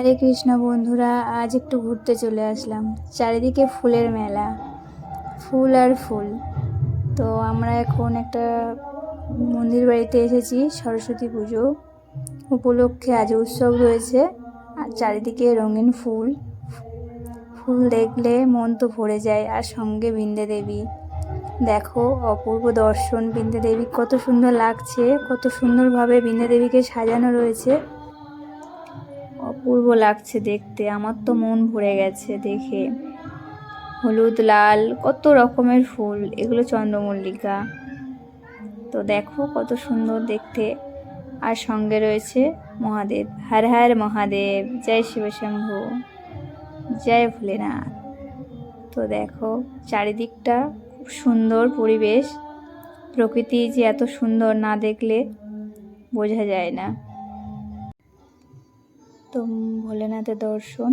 হরে কৃষ্ণ বন্ধুরা, আজ একটু ঘুরতে চলে আসলাম। চারিদিকে ফুলের মেলা, ফুল আর ফুল। তো আমরা এখন একটা মন্দির বাড়িতে এসেছি, সরস্বতী পুজো। উপলক্ষে আজ উৎসব রয়েছে, আর চারিদিকে রঙিন ফুল। ফুল দেখলে মন তো ভরে যায়, আর সঙ্গে বৃন্দে দেবী। দেখো, অপূর্ব দর্শন বৃন্দে দেবী, কত সুন্দর লাগছে, কত সুন্দরভাবে বৃন্দে দেবীকে সাজানো রয়েছে। অপূর্ব লাগছে দেখতে। আমার তো মন ভরে গেছে দেখে। হলুদ, লাল, কত রকমের ফুল। এগুলো চন্দ্রমল্লিকা। তো দেখো কত সুন্দর দেখতে। আর সঙ্গে রয়েছে মহাদেব। হর হর মহাদেব। জয় শিবশম্ভু জয় ভোলেনাথ। তো দেখো চারিদিকটা খুব সুন্দর পরিবেশ। প্রকৃতি যে এত সুন্দর না দেখলে বোঝা যায় না। তো ভোলেনাথের দর্শন।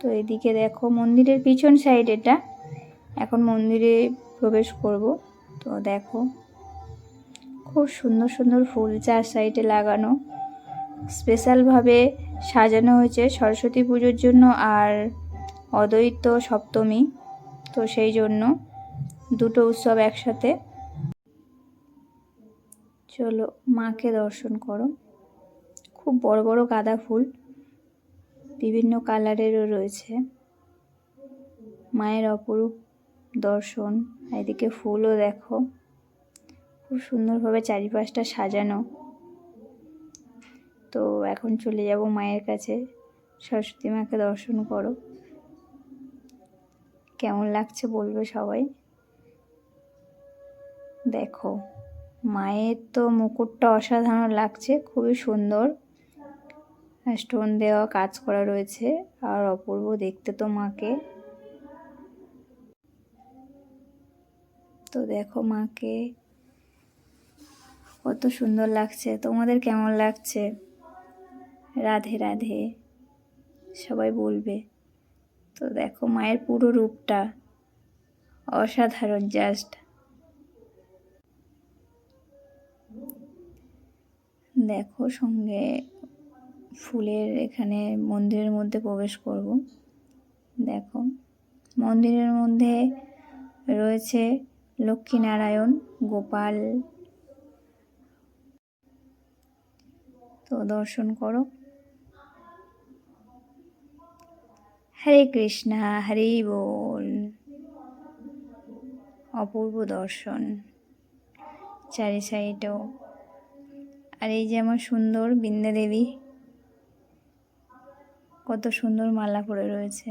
তো এদিকে দেখো মন্দিরের পিছন সাইড এটা। এখন মন্দিরে প্রবেশ করব। তো দেখো, খুব সুন্দর সুন্দর ফুল চার সাইডে লাগানো। স্পেশালভাবে সাজানো হয়েছে সরস্বতী পুজোর জন্য আর অদ্বৈত সপ্তমী। তো সেই জন্য দুটো উৎসব একসাথে। চলো মাকে দর্শন করো। খুব বড় বড় গাঁদা ফুল। বিভিন্ন কালারেরও রয়েছে। মায়ের অপরূপ দর্শন। এদিকে ফুলও দেখো। খুব সুন্দরভাবে চারিপাশটা সাজানো। তো এখন চলে যাব মায়ের কাছে। সরস্বতী মাকে দর্শন করো। কেমন লাগছে বলবে সবাই? দেখো, মায়ের তো মুকুটটা অসাধারণ লাগছে, খুবই সুন্দর। স্টোন দেওয়া কাজ করা রয়েছে আর অপূর্ব দেখতে তো মাকে তো দেখো মাকে কত সুন্দর লাগছে। তোমাদের কেমন লাগছে? রাধে রাধে, সবাই বলবে। তো দেখো মায়ের পুরো রূপটা অসাধারণ জাস্ট দেখো সঙ্গে ফুলের এখানে মন্দিরের মধ্যে প্রবেশ করব। দেখো, মন্দিরের মধ্যে রয়েছে লক্ষ্মীনারায়ণ, গোপাল। তো দর্শন করো। হরে কৃষ্ণা, হরে বল। অপূর্ব দর্শন। চারি সাইডেও। আর এই যে আমার সুন্দর বৃন্দা দেবী কত সুন্দর মালা পরে রয়েছে।